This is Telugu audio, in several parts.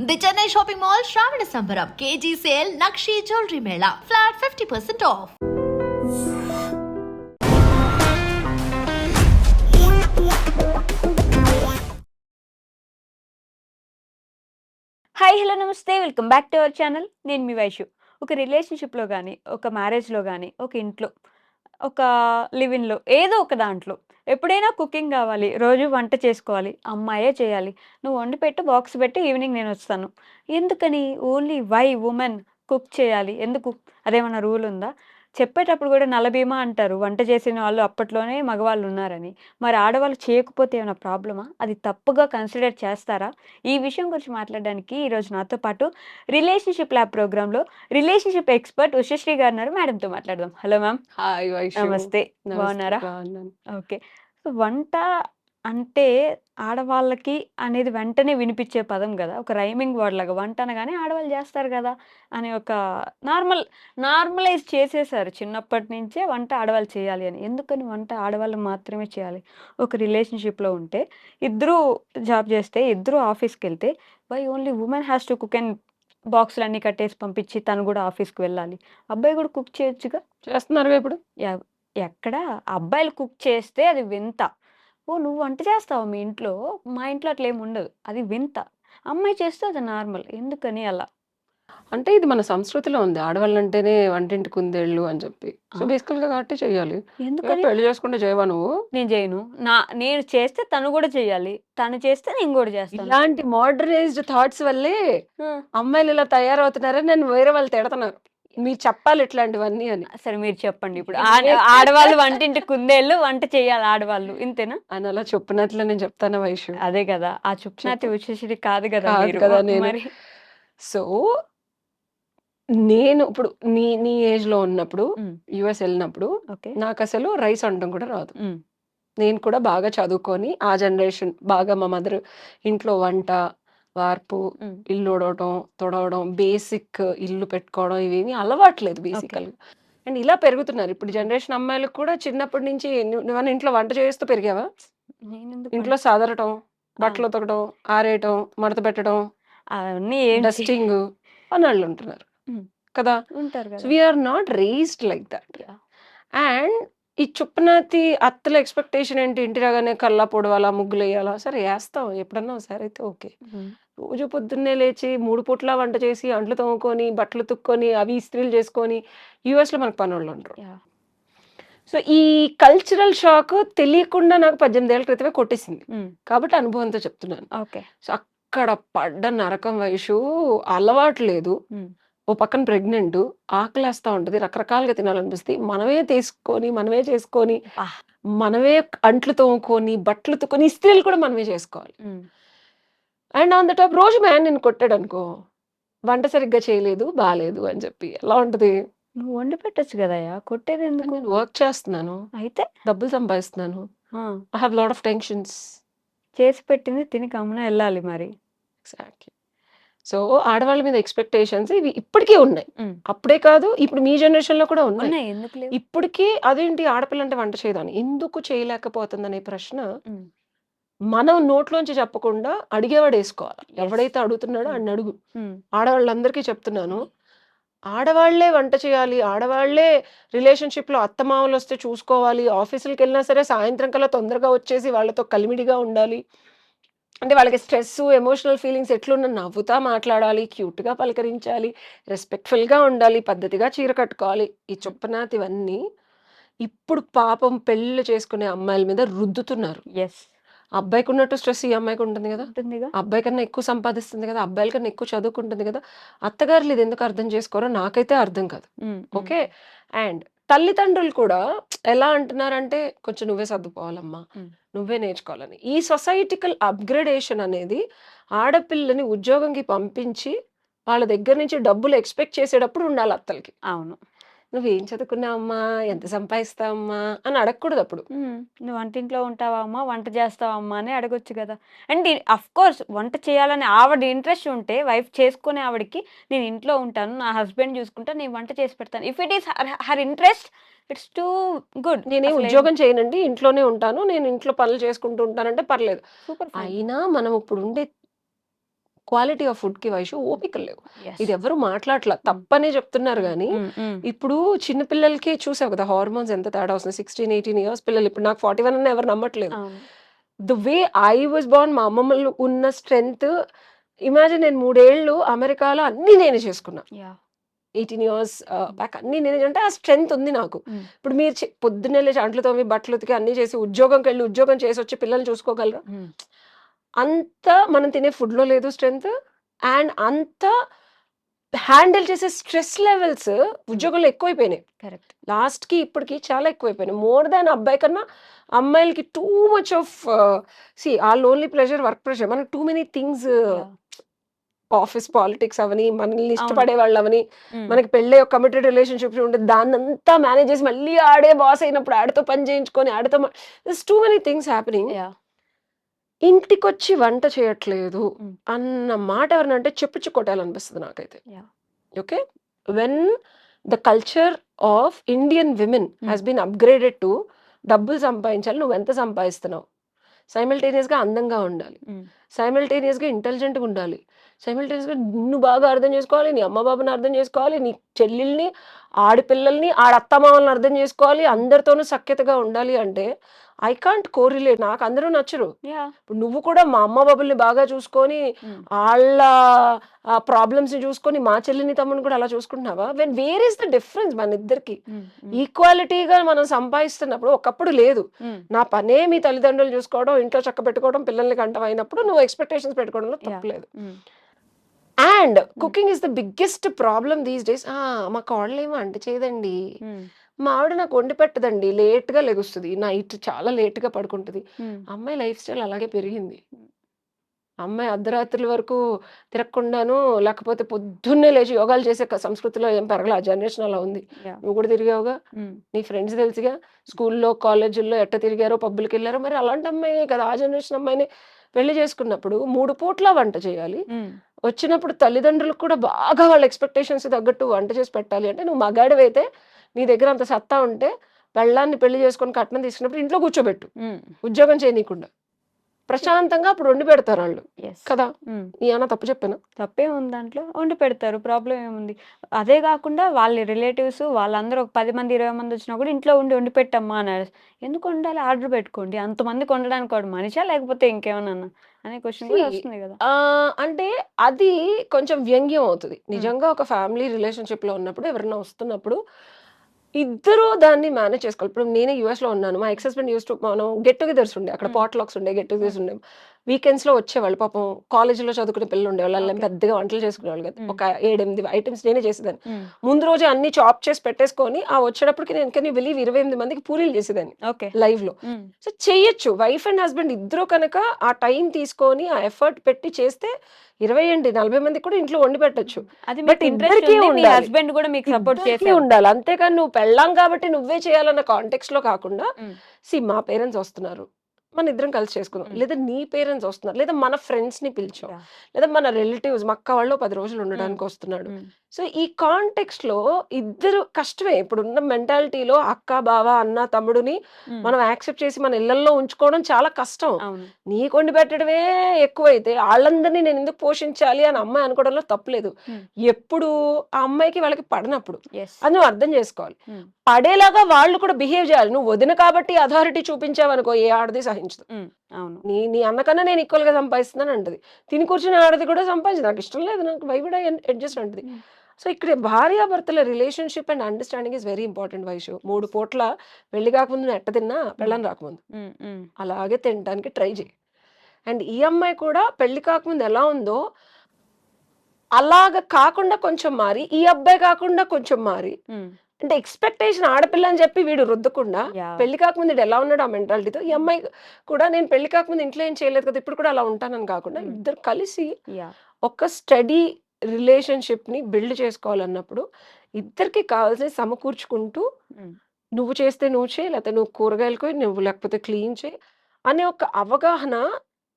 The Chennai shopping mall Shravana Sambaram KG sale nakshi jewellery mela flat fifty percent off hi hello namaste welcome back to our channel నేను మీ వైషు ఒక రిలేషన్షిప్లో కానీ ఒక మ్యారేజ్లో కానీ ఒక ఇంట్లో ఒక లివిన్లో ఏదో ఒక దాంట్లో. ఎప్పుడైనా కుకింగ్ కావాలి రోజు వంట చేసుకోవాలి అమ్మాయే చేయాలి. నువ్వు వండి పెట్టు బాక్స్ పెట్టి ఈవినింగ్ నేను వస్తాను. ఎందుకని? ఓన్లీ వై ఉమెన్ కుక్ చేయాలి. ఎందుకు? అదేమన్నా రూల్ ఉందా? చెప్పేటప్పుడు కూడా నలభీమా అంటారు. వంట చేసిన వాళ్ళు అప్పట్లోనే మగవాళ్ళు ఉన్నారని మరి ఆడవాళ్ళు చేయకపోతే ఏమైనా ప్రాబ్లమా? అది తప్పుగా కన్సిడర్ చేస్తారా? ఈ విషయం గురించి మాట్లాడడానికి ఈరోజు నాతో పాటు రిలేషన్షిప్ ల్యాబ్ ప్రోగ్రాంలో రిలేషన్షిప్ ఎక్స్పర్ట్ ఉషశ్రీ గారు ఉన్నారు. మేడంతో మాట్లాడదాం. Hello ma'am. హాయ్ నమస్తే. బాగున్నారా. ఓకే. వంట అంటే ఆడవాళ్ళకి అనేది వెంటనే వినిపించే పదం కదా. ఒక రైమింగ్ వర్డ్ లాగా వంట అనగానే ఆడవాళ్ళు చేస్తారు కదా అనే ఒక నార్మల్ నార్మలైజ్ చేసేసారు చిన్నప్పటి నుంచే వంట ఆడవాళ్ళు చేయాలి అని. ఎందుకని వంట ఆడవాళ్ళు మాత్రమే చేయాలి? ఒక రిలేషన్షిప్లో ఉంటే ఇద్దరు జాబ్ చేస్తే ఇద్దరు ఆఫీస్కి వెళ్తే why only women has to cook and బాక్సులు అన్నీ కట్టేసి పంపించి తను కూడా ఆఫీస్కి వెళ్ళాలి. అబ్బాయి కూడా కుక్ చేయొచ్చుగా? చేస్తున్నారుగా ఇప్పుడు? ఎక్కడ? అబ్బాయిలు కుక్ చేస్తే అది వింత. ఓ! నువ్వు వంట చేస్తావు మీ ఇంట్లో? మా ఇంట్లో అట్లా ఏమి ఉండదు. అది వింత. అమ్మాయి చేస్తే అది నార్మల్. ఎందుకని అలా? అంటే ఇది మన సంస్కృతిలో ఉంది. ఆడవాళ్ళు అంటేనే వంటింటి కుందేళ్ళు అని చెప్పి. సో. బేసికల్గా కాబట్టి చెయ్యాలి. ఏ, ఎందుకని పెళ్ళి చేసుకుంటే చేయవా నువ్వు? నేను చేయను. నా నేను చేస్తే తను కూడా చేయాలి. తను చేస్తే నేను కూడా చేస్తాను. ఇలాంటి మోడరైజ్డ్ థాట్స్ వల్లే అమ్మాయిలు ఇలా తయారవుతున్నారని నేను వేరే వాళ్ళు తిడుతున్నారు. మీరు చెప్పాలి ఇట్లాంటివన్నీ అని. సరే మీరు చెప్పండి ఇప్పుడు. ఆడవాళ్ళు వంటింటి కుందేళ్ళు వంట చేయాలి ఆడవాళ్ళు ఇంతేనా? అని అలా చెప్పినట్లు నేను చెప్తాను వైషు. అదే కదా ఆ చుప్నాతి వచ్చేసి కాదు కదా కాదు నేను. సో నేను ఇప్పుడు నీ నీ ఏజ్లో ఉన్నప్పుడు యుఎస్ వెళ్ళినప్పుడు నాకు అసలు రైస్ వండడం కూడా రాదు. నేను కూడా బాగా చదువుకొని ఆ జనరేషన్ బాగా మా మదర్ ఇంట్లో వంట వార్పు ఇల్లు ఉడవడం తుడవడం బేసిక్ ఇల్లు పెట్టుకోవడం ఇవేమి అలవాట్లేదు బేసికల్ అండ్ ఇలా పెరుగుతున్నారు. ఇప్పుడు జనరేషన్ అమ్మాయిలకు కూడా చిన్నప్పటి నుంచి నువ్వన్నా ఇంట్లో వంట చేస్తూ పెరిగావా? ఇంట్లో సాదరటం బట్టలు ఉతకడం ఆరేయటం మడత పెట్టడం అవన్నీ డస్టింగ్ అన్నాళ్ళు ఉంటున్నారు. ఉమ్. కదా? ఉంటారు we're not raised like that. And ఈ చుప్పనాతి అత్తల ఎక్స్పెక్టేషన్ ఏంటి? ఇంటి రాగానే కల్లా పొడవాలా ముగ్గులు వేయాలా సరే వేస్తాం. ఎప్పుడన్నా ఒకసారి అయితే ఓకే. రోజు పొద్దున్నే లేచి మూడు పూట్ల వంట చేసి అంట్లు తోముకొని బట్టలు తుక్కొని అవి ఇస్త్రీలు చేసుకొని యూఎస్లో మనకు పనులు ఉండరు. yeah. సో ఈ కల్చరల్ షాక్ తెలియకుండా నాకు పద్దెనిమిది ఏళ్ళ క్రితమే కొట్టేసింది. కాబట్టి అనుభవంతో చెప్తున్నాను. ఓకే. సో అక్కడ పడ్డ నరకం వయసు అలవాటు లేదు. ఓ పక్కన ప్రెగ్నెంట్ ఆకలేస్తా ఉంటది రకరకాలుగా తినాలనిపిస్తుంది. మనమే తీసుకొని మనమే చేసుకొని. మనమే అంట్లు తోముకొని బట్టలు తుక్కొని ఇస్త్రీలు కూడా మనమే చేసుకోవాలి. అండ్ ఆన్ ద టాప్ రోజు మ్యాన్ నేను కొట్టాడు అనుకో వంట సరిగ్గా చేయలేదు బాగాలేదు అని చెప్పి. ఎలా ఉంటది? నువ్వు వండి పెట్టచ్చు కదయ్యా. కొట్టేది ఎందుకు? నేను వర్క్ చేస్తున్నాను. అయితే? డబ్బులు సంపాదిస్తున్నాను. I have lot of tensions చేసి పెట్టింది తిని కమ్మున వెళ్ళాలి మరి. ఎగ్జాక్ట్లీ సో ఆడవాళ్ళ మీద ఎక్స్పెక్టేషన్స్ ఇవి ఇప్పటికీ ఉన్నాయి. అప్పుడే కాదు ఇప్పుడు మీ జనరేషన్లో కూడా ఉన్నాయి. ఇప్పటికీ అదేంటి ఆడపిల్ల అంటే వంట చేయదని? ఎందుకు చేయలేకపోతుందనే ప్రశ్న ఉమ్, మనం నోట్లోంచి చెప్పకుండా అడిగేవాడు వేసుకోవాలి. ఎవడైతే అడుగుతున్నాడో Mm. అని అడుగు. ఉమ్, ఆడవాళ్ళందరికీ చెప్తున్నాను. ఆడవాళ్ళే వంట చేయాలి ఆడవాళ్ళే రిలేషన్షిప్లో అత్తమామలు వస్తే చూసుకోవాలి ఆఫీసులకు వెళ్ళినా సరే సాయంత్రం కల్లా తొందరగా వచ్చేసి వాళ్ళతో కలిమిడిగా ఉండాలి. అంటే వాళ్ళకి స్ట్రెస్ ఎమోషనల్ ఫీలింగ్స్ ఎట్లున్నా నవ్వుతా మాట్లాడాలి క్యూట్గా పలకరించాలి రెస్పెక్ట్ఫుల్గా ఉండాలి పద్ధతిగా చీర కట్టుకోవాలి. ఈ చొప్పనాతి ఇవన్నీ ఇప్పుడు పాపం పెళ్ళి చేసుకునే అమ్మాయిల మీద రుద్దుతున్నారు. ఎస్ అబ్బాయికి ఉన్నట్టు స్ట్రెస్ ఈ అమ్మాయికి ఉంటుంది కదా. అబ్బాయి కన్నా ఎక్కువ సంపాదిస్తుంది కదా అబ్బాయిల కన్నా ఎక్కువ చదువుకుంటుంది కదా. అత్తగారులు ఇది ఎందుకు అర్థం చేసుకోరో నాకైతే అర్థం కాదు. ఓకే? అండ్ తల్లిదండ్రులు కూడా ఎలా అంటున్నారంటే కొంచెం నువ్వే సర్దుకోవాలమ్మా. నువ్వే నేర్చుకోవాలని. ఈ సొసైటికల్ అప్గ్రేడేషన్ అనేది ఆడపిల్లని ఉద్యోగంకి పంపించి వాళ్ళ దగ్గర నుంచి డబ్బులు ఎక్స్పెక్ట్ చేసేటప్పుడు ఉండాలి అత్తలకి. అవును. నువ్వేం చదువుకున్నావమ్మా ఎంత సంపాదిస్తావమ్మా అని అడగకూడదు అప్పుడు. ఉమ్, నువ్వు వంటింట్లో ఉంటావా అమ్మా? వంట చేస్తావా అమ్మా? అని అడగొచ్చు కదా. అండ్ అఫ్ కోర్స్ వంట చేయాలని ఆవిడ ఇంట్రెస్ట్ ఉంటే వైఫ్ చేసుకునే ఆవిడకి నేను ఇంట్లో ఉంటాను నా హస్బెండ్ చూసుకుంటా నేను వంట చేసి పెడతాను. If it is her interest it's too good నేనే ఉద్యోగం చేయనండి ఇంట్లోనే ఉంటాను నేను ఇంట్లో పనులు చేసుకుంటూ ఉంటానంటే పర్లేదు. సూపర్ అయినా మనం ఇప్పుడు ఉండే క్వాలిటీ ఆఫ్ ఫుడ్కి వయసు ఓపికలు లేవు. ఇది ఎవరు మాట్లాడట్లా తప్పనే చెప్తున్నారు కానీ ఉమ్, ఉమ్. ఇప్పుడు చిన్న పిల్లలకి చూసావు కదా హార్మోన్స్ ఎంత తేడా వస్తుంది సిక్స్టీన్ ఎయిటీన్ ఇయర్స్ పిల్లలు ఇప్పుడు నాకు ఫార్టీ వన్ అన్న ఎవరు నమ్మట్లేదు. The way I was born మా అమ్మమ్మలు ఉన్న స్ట్రెంగ్త్ ఇమాజిన్ నేను మూడేళ్ళు అమెరికాలో అన్ని నేనే చేసుకున్నా. ఎయిటీన్ ఇయర్స్ బ్యాక్ అన్ని నేనే అంటే ఆ స్ట్రెంగ్త్ ఉంది నాకు Mm. ఇప్పుడు మీరు పొద్దున్నే లేచి అంట్లు తోమి బట్టలు ఉతికి అన్ని చేసి ఉద్యోగంకి వెళ్ళి ఉద్యోగం చేసి వచ్చి పిల్లల్ని చూసుకోగలరా. అంత మనం తినే food లో లేదు స్ట్రెంగ్త్ అండ్ అంత హ్యాండిల్ చేసే స్ట్రెస్ లెవెల్స్ ఉద్యోగంలో ఎక్కువైపోయినాయి. కరెక్ట్. లాస్ట్కి ఇప్పటికి చాలా ఎక్కువైపోయినాయి. మోర్ దాన్ అబ్బాయి కన్నా అమ్మాయిలకి టూ మచ్ ఆఫ్ సి ఆ లోన్లీ ప్రెషర్ వర్క్ ప్రెషర్ మనకు too many things office politics అవని మనల్ని ఇష్టపడే వాళ్ళు అవని మనకి పెళ్ళే ఒక కమిటెడ్ రిలేషన్షిప్ ఉంటుంది దాన్ని అంతా మేనేజ్ చేసి మళ్ళీ ఆడే బాస్ అయినప్పుడు ఆడితో పని చేయించుకొని ఆడితో టూ మెనీ థింగ్స్ హ్యాపెనింగ్. ఇంటికొచ్చి వంట చేయట్లేదు. అన్న మాట ఎవరినంటే చెప్పుచ్చు కొట్టాలనిపిస్తుంది నాకైతే. Okay when the culture of Indian women. Has been upgraded to డబ్బులు సంపాదించాలి నువ్వు ఎంత సంపాదిస్తున్నావు సైమిల్టేనియస్గా అందంగా ఉండాలి. సైమిల్టేనియస్గా ఇంటెలిజెంట్గా ఉండాలి సైమిల్టేనియస్గా నిన్ను బాగా అర్థం చేసుకోవాలి నీ అమ్మ బాబాని అర్థం చేసుకోవాలి నీ చెల్లెల్ని ఆడపిల్లల్ని ఆడ అత్తమామల్ని అర్థం చేసుకోవాలి అందరితోనూ సఖ్యతగా ఉండాలి అంటే ఐ కాంట్ కోరిలేట్ నాకు అందరూ నచ్చరు. ఇప్పుడు నువ్వు కూడా మా అమ్మ బాబుల్ని బాగా చూసుకొని వాళ్ళ ప్రాబ్లమ్స్ని చూసుకొని మా చెల్లిని తమ్ముని కూడా అలా చూసుకుంటున్నావా? When where is the difference మన ఇద్దరికి? ఈక్వాలిటీగా మనం సంపాదిస్తున్నప్పుడు ఒకప్పుడు లేదు. నా పనే మీ తల్లిదండ్రులు చూసుకోవడం ఇంట్లో చక్క పెట్టుకోవడం పిల్లల్ని కంటం అయినప్పుడు నువ్వు ఎక్స్పెక్టేషన్స్ పెట్టుకోవడంలో తప్పలేదు and cooking is the biggest problem these days మా ఏమో అంట చేయదండి మా ఆవిడ నాకు వండి పెట్టదండి. లేట్గా లెగుస్తుంది. నైట్ చాలా లేట్గా పడుకుంటుంది అమ్మాయి లైఫ్ స్టైల్ అలాగే పెరిగింది. అమ్మాయి అర్ధరాత్రుల వరకు తిరగకుండాను లేకపోతే పొద్దున్నే లేచి యోగాలు చేసే సంస్కృతిలో ఏం పెరగల. ఆ జనరేషన్ అలా ఉంది. నువ్వు కూడా తిరిగావుగా? నీ ఫ్రెండ్స్ తెలుసుగా? స్కూల్లో కాలేజీల్లో ఎట్ట తిరిగారో? పబ్బులకి వెళ్ళారో? మరి అలాంటి అమ్మాయి కదా. ఆ జనరేషన్ అమ్మాయిని పెళ్ళి చేసుకున్నప్పుడు మూడు పూట్ల వంట చేయాలి. వచ్చినప్పుడు తల్లిదండ్రులకు కూడా బాగా వాళ్ళ ఎక్స్పెక్టేషన్స్ తగ్గట్టు వంట చేసి పెట్టాలి అంటే నువ్వు మగాడివైతే నీ దగ్గర అంత సత్తా ఉంటే పెళ్ళాన్ని పెళ్ళి చేసుకొని కట్నం తీసుకున్నప్పుడు ఇంట్లో కూర్చోబెట్టు. ఉద్యోగం చేయనీయకుండా. ప్రశాంతంగా అప్పుడు వండి పెడతారు వాళ్ళు. ఎస్ కదా? నీ అన్న తప్పు చెప్పాను? తప్పే ఉంది దాంట్లో. వండి పెడతారు. ప్రాబ్లం ఏముంది? అదే కాకుండా వాళ్ళ రిలేటివ్స్ వాళ్ళందరూ ఒక పది మంది ఇరవై మంది వచ్చినా కూడా ఇంట్లో ఉండి వండి పెట్టమ్మా అన్నారు. ఎందుకు వండాలి? ఆర్డర్ పెట్టుకోండి. అంతమందికి వండడానికి వాడు మనిషా లేకపోతే ఇంకేమన్నా అనే క్వశ్చన్ వస్తుంది కదా. అంటే అది కొంచెం వ్యంగ్యం అవుతుంది. నిజంగా ఒక ఫ్యామిలీ రిలేషన్షిప్లో ఉన్నప్పుడు ఎవరైనా వస్తున్నప్పుడు ఇద్దరు దాన్ని మేనేజ్ చేసుకోవాలి. ఇప్పుడు నేనే యుఎస్లో ఉన్నాను. మా ఎక్స్ హస్బెండ్ యూస్ టు మనం గెట్ టుగెదర్స్ ఉండే అక్కడ. పాట్ లాక్స్ ఉండే గెట్ టుగెదర్స్ ఉండే. వీకెండ్స్లో వచ్చేవాళ్ళు. పాపం కాలేజీలో చదువుకునే పిల్లలు ఉండేవాళ్ళు. వాళ్ళు Okay. పెద్దగా వంటలు చేసుకునేవాళ్ళు కదా. ఒక ఏడెనిమిది ఐటమ్స్ నేనే చేసేదాన్ని. ముందు రోజు అన్ని చాప్ చేసి పెట్టేసుకొని ఆ వచ్చేటప్పటికి నేను కానీ బిలీవ్ ఇరవై ఎనిమిది మందికి పూరీలు చేసేదాన్ని ఓకే. లైవ్లో సో చెయ్యొచ్చు వైఫ్ అండ్ హస్బెండ్ ఇద్దరు కనుక ఆ టైం తీసుకొని ఆ ఎఫర్ట్ పెట్టి చేస్తే ఇరవై ఏంటి నలభై మందికి కూడా ఇంట్లో వండి పెట్టొచ్చు. అది ఇద్దరికీ ఉండాలి. హస్బెండ్ కూడా మీకు సపోర్ట్ చేసే ఉండాలి. అంతేకాని నువ్వు పెళ్ళాం కాబట్టి నువ్వే చేయాలన్న కాంటెక్స్లో కాకుండా. సి మా పేరెంట్స్ వస్తున్నారు. మన ఇద్దరం కలిసి చేసుకుందాం. లేదా నీ పేరెంట్స్ వస్తున్నారు. లేదా మన ఫ్రెండ్స్ని పిలిచాం. లేదా మన రిలేటివ్స్ మా అక్క వాళ్ళు పది రోజులు ఉండడానికి వస్తున్నాడు. సో ఈ కాంటెక్స్ట్లో ఇద్దరు కష్టమే. ఇప్పుడు ఉన్న మెంటాలిటీలో అక్క బావ అన్న తమ్ముడిని మనం యాక్సెప్ట్ చేసి మన ఇళ్ళలో ఉంచుకోవడం చాలా కష్టం. నీకు వండి పెట్టడమే ఎక్కువైతే వాళ్ళందరినీ నేను ఎందుకు పోషించాలి అని అమ్మాయి అనుకోవడంలో తప్పులేదు. ఎప్పుడు ఆ అమ్మాయికి వాళ్ళకి పడనప్పుడు అది నువ్వు అర్థం చేసుకోవాలి. పడేలాగా వాళ్ళు కూడా బిహేవ్ చేయాలి. నువ్వు వదిన కాబట్టి అథారిటీ చూపించావనుకో ఏ ఆడది అవును. నీ నీ అన్నకన్నా నేను ఈక్వల్గా సంపాదిస్తున్నాను అంటది. తిని కూర్చుని ఆడది కూడా సంపాదించదు. నాకు ఇష్టం లేదు. నాకు వైవిడ అడ్జస్ట్ అంటది. సో ఇక్కడ భార్యాభర్తల relationship and understanding is very important Vaishu. మూడు పూట్ల పెళ్ళి కాకముందు ఎట్ట తిన్నా పెళ్ళని రాకముందు. అలాగే తినడానికి ట్రై చేయి. అండ్ ఈ అమ్మాయి కూడా పెళ్ళి కాకముందు ఎలా ఉందో అలాగ కాకుండా కొంచెం మారి ఈ అబ్బాయి కాకుండా కొంచెం మారి అంటే ఎక్స్పెక్టేషన్ ఆడపిల్ల అని చెప్పి వీడు రుద్దకుండా. పెళ్ళి కాకముందు ఎలా ఉన్నాడు ఆ మెంటాలిటీతో ఈ అమ్మాయి కూడా నేను పెళ్ళి కాకముందు ఇంట్లో ఏం చేయలేదు కదా ఇప్పుడు కూడా అలా ఉంటానని కాకుండా. ఇద్దరు కలిసి. ఒక స్టడీ రిలేషన్షిప్ని బిల్డ్ చేసుకోవాలన్నప్పుడు ఇద్దరికి కావాల్సిన సమకూర్చుకుంటూ నువ్వు చేస్తే నువ్వు చేయి లేకపోతే నువ్వు కూరగాయలు కోయి నువ్వు లేకపోతే క్లీన్ చేయి అనే ఒక అవగాహన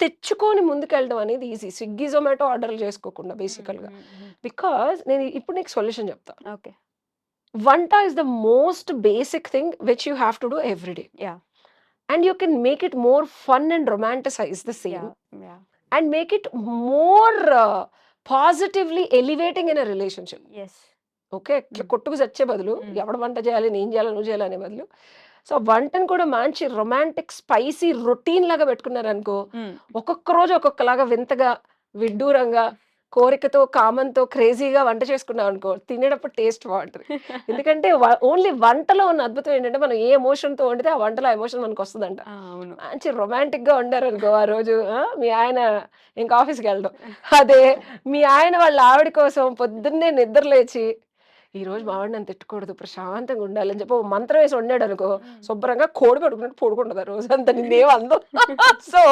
తెచ్చుకొని ముందుకెళ్ళడం అనేది ఈజీ స్విగ్గీ జొమాటో ఆర్డర్లు చేసుకోకుండా బేసికల్గా బికాస్ నేను ఇప్పుడు నీకు సొల్యూషన్ చెప్తా. ఓకే. వంట is the most basic thing which you have to do every day Yeah. And you can make it more fun and romanticise the same and make it more positively elevating in a relationship okay ఇట్లా Mm. కొట్టుకు చచ్చే బదులు Mm. ఎవడ వంట చేయాలి నేను చేయాలి నువ్వు చేయాలి అనే బదులు. సో వంటను కూడా మంచి రొమాంటిక్ స్పైసీ రొటీన్ లాగా పెట్టుకున్నారు అనుకో ఒక్కొక్క రోజు ఒక్కొక్కలాగా వింతగా విడ్డూరంగా కోరికతో కామంతో క్రేజీగా వంట చేసుకున్నాం అనుకో తినేటప్పుడు టేస్ట్ బాగుంటుంది. ఎందుకంటే ఓన్లీ వంటలో ఉన్న అద్భుతం ఏంటంటే మనం ఏ ఎమోషన్తో వండితే ఆ వంటలో ఎమోషన్ మనకు వస్తుందంట. మంచి రొమాంటిక్గా ఉండారు అనుకో ఆ రోజు మీ ఆయన ఇంకా ఆఫీస్కి వెళ్ళడం అదే మీ ఆయన వాళ్ళ ఆవిడ కోసం పొద్దున్నే నిద్ర లేచి ఈ రోజు నన్ను తిట్టకూడదు ప్రశాంతంగా ఉండాలి అని చెప్పి మంత్రం వేసి వండాడు అనుకో శుభ్రంగా కోడి పడుకున్నట్టు పడుకుంటుంది ఆ రోజు అంత నిన్నేం అందం. సో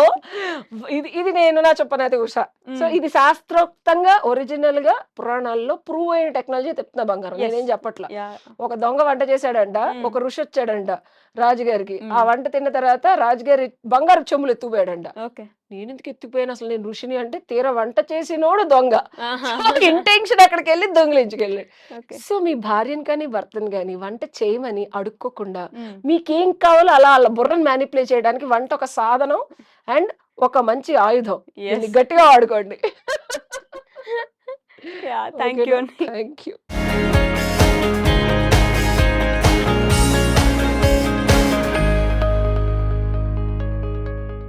ఇది ఇది నేను నా చెప్పనైతే ఉష. సో ఇది శాస్త్రోక్తంగా ఒరిజినల్గా పురాణాల్లో ప్రూవ్ అయిన టెక్నాలజీ చెప్తున్నా బంగారం. నేనేం చెప్పట్లా. ఒక దొంగ వంట చేశాడంట. ఒక ఋషి వచ్చాడంట రాజుగారికి. ఆ. వంట తిన్న తర్వాత రాజుగారి బంగారు చెమ్ములు ఎత్తుపోయాడంట నేను ఎందుకు ఎత్తిపోయాను? అసలు నేను ఋషిని అంటే తీర వంట చేసినోడు దొంగ. ఇంటెన్షన్ అక్కడికి వెళ్ళి దొంగలించుకెళ్ళి ఓకే. సో మీ భార్యని కానీ భర్తను కానీ వంట చేయమని అడుక్కోకుండా మీకేం కావాలో అలా అలా బుర్రను మ్యానిపులేట్ చేయడానికి వంట ఒక సాధనం అండ్ ఒక మంచి ఆయుధం. గట్టిగా వాడుకోండి. Thank you thank you